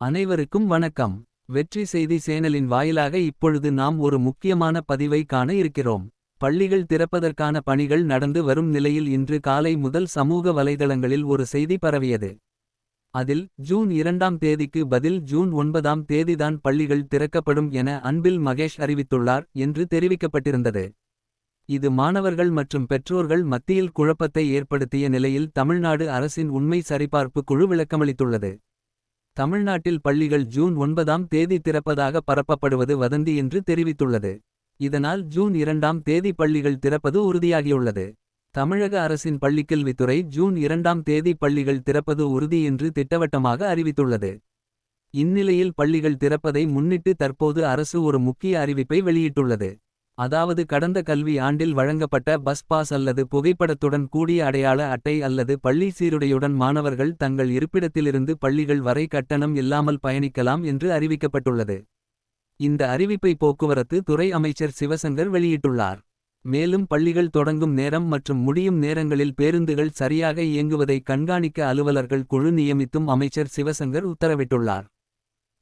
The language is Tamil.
அனைவருக்கும் வணக்கம். வெற்றி செய்தி சேனலின் வாயிலாக இப்பொழுது நாம் ஒரு முக்கியமான பதிவை காண இருக்கிறோம். பள்ளிகள் திறப்பதற்கான பணிகள் நடந்து வரும் நிலையில் இன்று காலை முதல் சமூக வலைதளங்களில் ஒரு செய்தி பரவியது. அதில் ஜூன் இரண்டாம் தேதிக்கு பதில் ஜூன் ஒன்பதாம் தேதிதான் பள்ளிகள் திறக்கப்படும் என அன்பில் மகேஷ் அறிவித்துள்ளார் என்று தெரிவிக்கப்பட்டிருந்தது. இது மாணவர்கள் மற்றும் பெற்றோர்கள் மத்தியில் குழப்பத்தை ஏற்படுத்திய நிலையில் தமிழ்நாடு அரசின் உண்மை சரிபார்ப்பு குழு விளக்கமளித்துள்ளது. தமிழ்நாட்டில் பள்ளிகள் ஜூன் ஒன்பதாம் தேதி திறப்பதாக பரப்பப்படுவது வதந்தி என்று தெரிவித்துள்ளது. இதனால் ஜூன் இரண்டாம் தேதி பள்ளிகள் திறப்பது உறுதியாகியுள்ளது. தமிழக அரசின் பள்ளிக்கல்வித்துறை ஜூன் இரண்டாம் தேதி பள்ளிகள் திறப்பது உறுதி என்று திட்டவட்டமாக அறிவித்துள்ளது. இந்நிலையில் பள்ளிகள் திறப்பதை முன்னிட்டு தற்போது அரசு ஒரு முக்கிய அறிவிப்பை வெளியிட்டுள்ளது. அதாவது கடந்த கல்வி ஆண்டில் வழங்கப்பட்ட பஸ் பாஸ் அல்லது புகைப்படத்துடன் கூடிய அடையாள அட்டை அல்லது பள்ளி சீருடையுடன் மாணவர்கள் தங்கள் இருப்பிடத்திலிருந்து பள்ளிகள் வரை கட்டணம் இல்லாமல் பயணிக்கலாம் என்று அறிவிக்கப்பட்டுள்ளது. இந்த அறிவிப்பை போக்குவரத்து துறை அமைச்சர் சிவசங்கர் வெளியிட்டுள்ளார். மேலும் பள்ளிகள் தொடங்கும் நேரம் மற்றும் முடியும் நேரங்களில் பேருந்துகள் சரியாக இயங்குவதை கண்காணிக்க அலுவலர்கள் குழு நியமித்தும் அமைச்சர் சிவசங்கர் உத்தரவிட்டுள்ளார்.